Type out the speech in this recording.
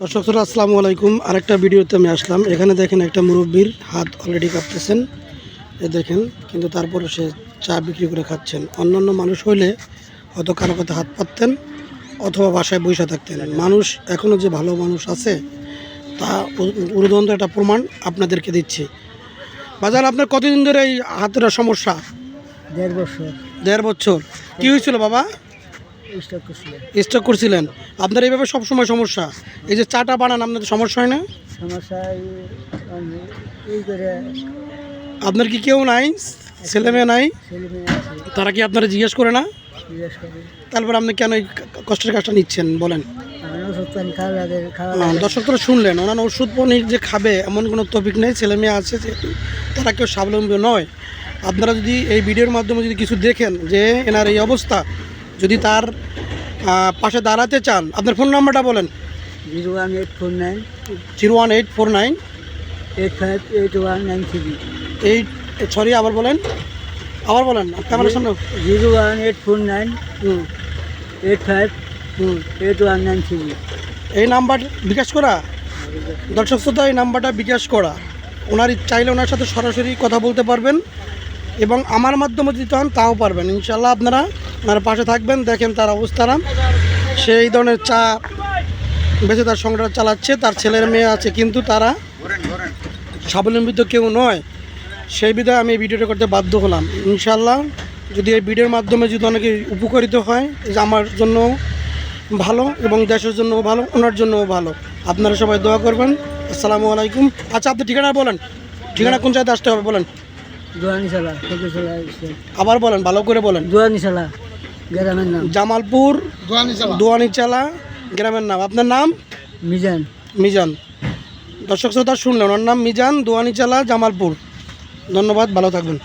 দর্শক শ্রোতা, আসসালামু আলাইকুম। আরেকটা ভিডিওতে আমি আসলাম। এখানে দেখেন একটা মুরব্বীর হাত অলরেডি কাঁপতেছেন। এ দেখেন কিন্তু তারপরে সে চা বিক্রি করে খাচ্ছেন। অন্যান্য মানুষ হইলে হয়তো কারও কথা হাত পাততেন অথবা বাসায় বসে থাকতেন। মানুষ এখনও যে ভালো মানুষ আছে তা উরুদন্ত একটা প্রমাণ আপনাদেরকে দিচ্ছি। বাজার আপনার কতদিন ধরে এই হাতের সমস্যা? দেড় বছর। দেড় বছর। কি হয়েছিল বাবা? স্টক করছিলেন। আপনার এইভাবে সবসময় সমস্যা? এই যে চাটা বানান আপনাদের সমস্যা হয় না? সমস্যা এই করে আপনার কি কেউ নাই? ছেলে মেয়ে নাই? তারা কি আপনারা জিজ্ঞেস করে না? তারপর আপনি কেন এই কষ্টের কাজটা নিচ্ছেন বলেন। আমার ওষুধ পানি খাওয়া লাগে খাওয়া আহ, লাগে। দর্শক তোরা শুনলেন ওনার ওষুধ পানি যে খাবে এমন কোনো টপিক নেই ছেলে মেয়ে আছে যেহেতু তারা কেউ স্বাবলম্বী নয়। আপনারা যদি এই ভিডিওর মাধ্যমে যদি কিছু দেখেন যে এনার এই অবস্থা যদি তার পাশে দাঁড়াতে চান আপনার ফোন নাম্বারটা বলেন। Zero one eight four nine. Zero one eight four nine. Eight five eight one nine three. Eight sorry আবার বলেন। আবার বলেন ক্যামেরার সামনে। Zero one eight four nine. হুম। এইট ফাইভ হুম। Eight one nine three. এই নাম্বার বিকাশ করা? দর্শক শ্রোতা এই নাম্বারটা বিকাশ করা। ওনার চাইলে ওনার সাথে সরাসরি কথা বলতে পারবেন এবং আমার মাধ্যমে যদি হন তাও পারবেন। ইনশাল্লাহ আপনারা ওনার পাশে থাকবেন দেখেন তার অবস্থাটা সে এই ধরনের চা বেঁচে তার সংসার চালাচ্ছে তার ছেলের মেয়ে আছে কিন্তু তারা স্বাবলম্বিত কেউ নয়। সেই বিধায় আমি এই ভিডিওটা করতে বাধ্য হলাম। ইনশাল্লাহ যদি এই ভিডিওর মাধ্যমে যদি অনেকে উপকারিত হয় যে আমার জন্য ভালো এবং দেশের জন্য ভালো ওনার জন্যও ভালো। আপনারা সবাই দোয়া করবেন। আসসালামু আলাইকুম। আচ্ছা আপনি ঠিকানা বলেন। ঠিকানা কোন জায়গায় আসতে হবে বলেন। আবার বলেন ভালো করে বলেন। গ্রামের নাম? জামালপুর দোয়ানিচালা। গ্রামের নাম। আপনার নাম? মিজান। মিজান। দর্শক শ্রোতা শুনলেন ওনার নাম মিজান দোয়ানিচালা জামালপুর। ধন্যবাদ ভালো থাকবেন।